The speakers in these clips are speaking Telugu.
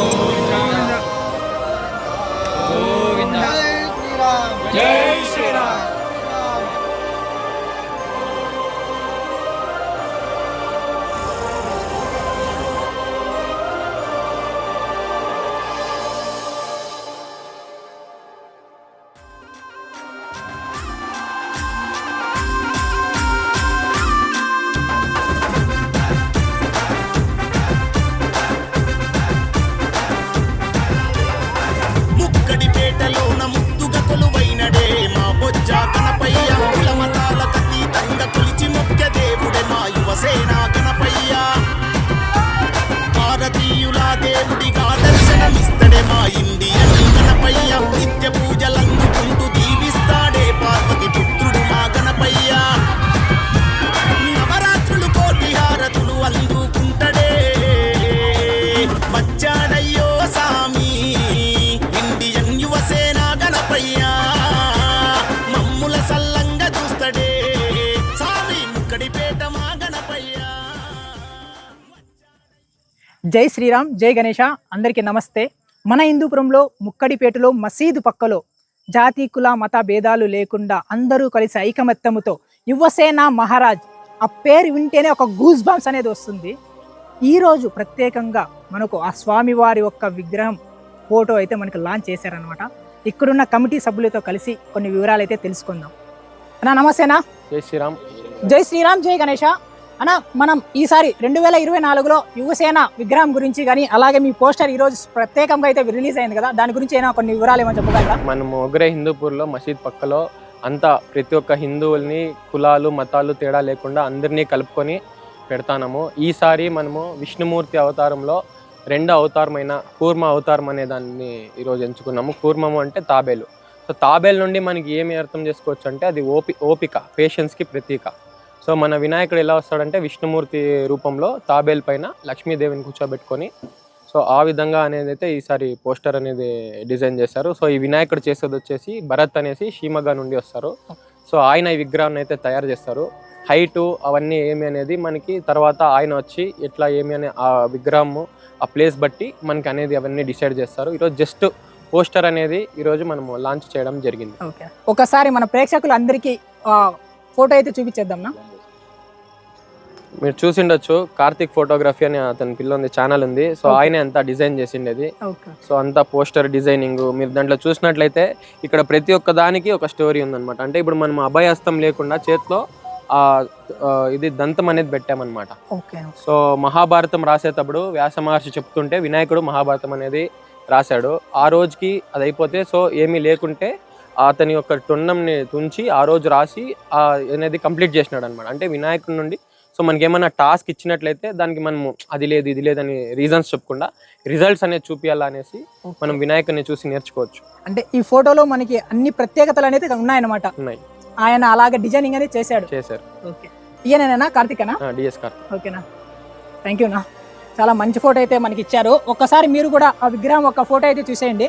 Oh. ఇస్తడే మా ఇండి జై శ్రీరామ్ జై గణేష అందరికీ నమస్తే. మన హిందూపురంలో ముక్కడిపేటలో మసీదు పక్కలో జాతి కుల మత భేదాలు లేకుండా అందరూ కలిసి ఐకమత్యముతో యువసేన మహారాజ్ ఆ పేరు వింటేనే ఒక గూస్ బాంబ్స్ అనేది వస్తుంది. ఈరోజు ప్రత్యేకంగా మనకు ఆ స్వామివారి యొక్క విగ్రహం ఫోటో అయితే మనకు లాంచ్ చేశారనమాట ఇక్కడున్న కమిటీ సభ్యులతో కలిసి కొన్ని వివరాలు అయితే తెలుసుకుందాం. అన్నా నమస్తేనా జై శ్రీరామ్. జై శ్రీరామ్ జై గణేష. అన్న మనం ఈసారి రెండు వేల ఇరవై నాలుగులో యువసేన విగ్రహం గురించి కానీ అలాగే మీ పోస్టర్ ఈ రోజు ప్రత్యేకంగా అయితే రిలీజ్ అయింది కదా దాని గురించి అయినా కొన్ని వివరాలు ఏమో చెప్పగలరా? మనము ఒగరే హిందూపూర్లో మసీద్ పక్కలో అంతా ప్రతి ఒక్క హిందువుల్ని కులాలు మతాలు తేడా లేకుండా అందరినీ కలుపుకొని పెడతాము ఈసారి మనము విష్ణుమూర్తి అవతారంలో రెండో అవతారమైన కూర్మ అవతారం అనే దాన్ని ఈరోజు ఎంచుకున్నాము. కూర్మము అంటే తాబేలు. సో తాబేలు నుండి మనకి ఏమి అర్థం చేసుకోవచ్చు అంటే అది ఓపి ఓపిక పేషెన్స్కి ప్రతీక. సో మన వినాయకుడు ఎలా వస్తాడంటే విష్ణుమూర్తి రూపంలో తాబేల్ పైన లక్ష్మీదేవిని కూర్చోబెట్టుకొని సో ఆ విధంగా అనేది అయితే ఈసారి పోస్టర్ అనేది డిజైన్ చేశారు. సో ఈ వినాయకుడు చేసేది వచ్చేసి భరత్ అనేసి షీమగా నుండి వస్తారు. సో ఆయన ఈ విగ్రహాన్ని అయితే తయారు చేస్తారు. హైటు అవన్నీ ఏమి అనేది మనకి తర్వాత ఆయన వచ్చి ఎట్లా ఏమి అనే ఆ విగ్రహము ఆ ప్లేస్ బట్టి మనకి అనేది అవన్నీ డిసైడ్ చేస్తారు. ఈరోజు జస్ట్ పోస్టర్ అనేది ఈరోజు మనము లాంచ్ చేయడం జరిగింది. ఒకసారి మన ప్రేక్షకులు అందరికీ ఫోటో అయితే చూపించేద్దాం మీరు చూసిండొచ్చు కార్తిక్ ఫోటోగ్రఫీ అని అతని పిల్ల ఛానల్ ఉంది. సో. ఆయనే అంతా డిజైన్ చేసిండేది. సో అంతా పోస్టర్ డిజైనింగ్ మీరు దాంట్లో చూసినట్లయితే ఇక్కడ ప్రతి ఒక్క దానికి ఒక స్టోరీ ఉందన్నమాట. అంటే ఇప్పుడు మనం అభయహస్తం లేకుండా చేతిలో ఆ ఇది దంతం అనేది పెట్టామన్నమాట. ఓకే సో మహాభారతం రాసేటప్పుడు వ్యాస మహర్షి చెప్తుంటే వినాయకుడు మహాభారతం అనేది రాశాడు. ఆ రోజుకి అది అయిపోతే సో ఏమీ లేకుంటే అతని యొక్క టొన్నంని తుంచి ఆ రోజు రాసి ఆ అనేది కంప్లీట్ చేసినాడు అనమాట అంటే వినాయకుడి నుండి సో మనకి ఏమైనా టాస్క్ ఇచ్చినట్లయితే దానికి మనము అది లేదు ఇది లేదని రీజన్స్ చెప్పకుండా రిజల్ట్స్ అనేది చూపించాలా అనేసి మనం వినాయకుడిని చూసి నేర్చుకోవచ్చు. అంటే ఈ ఫోటోలో మనకి అన్ని ప్రత్యేకతలు అనేది ఉన్నాయన్నమాట. ఉన్నాయి. ఆయన అలాగే డిజైనింగ్ అనేది చేశాడు. చేశారు. ఓకే. ఈయనేనా కార్తికేనా? D S Karthik. ఓకేనా. థ్యాంక్ యూనా చాలా మంచి ఫోటో అయితే మనకి ఇచ్చారు. ఒక్కసారి మీరు కూడా ఆ విగ్రహం ఒక ఫోటో అయితే చూసేయండి.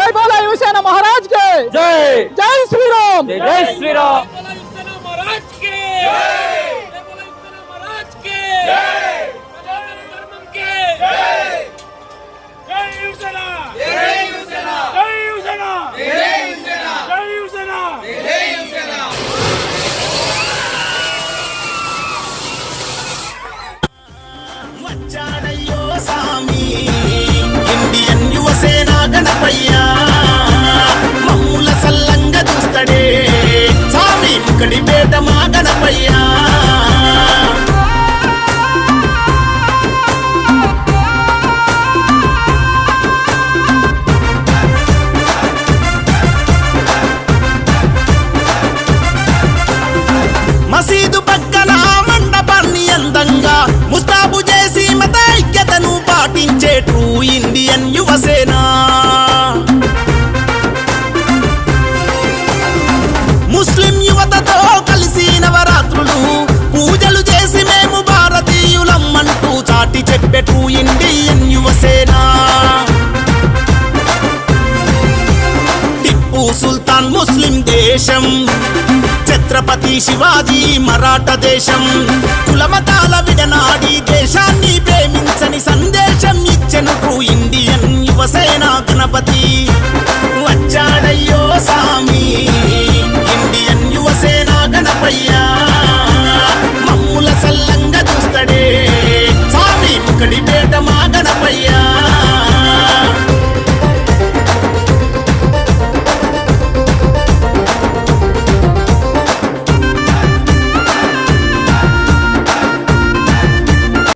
జై బాలా యువసేన మహారాజ్ కే జై! జై శ్రీరామ్! జై శ్రీరామ్! సామి ముకడిపేట మా గణపయ్య మసీదు పక్కన మండపాన్ని అందంగా ముస్తాబు చేసి మత ఐక్యతను పాటించే ఛత్రపతి శివాజీ మరాఠ దేశం. కులమతాల విడనాడి దేశాన్ని ప్రేమించని సందేశం ఇచ్చెను ఇండియన్ యువసేన గణపతి.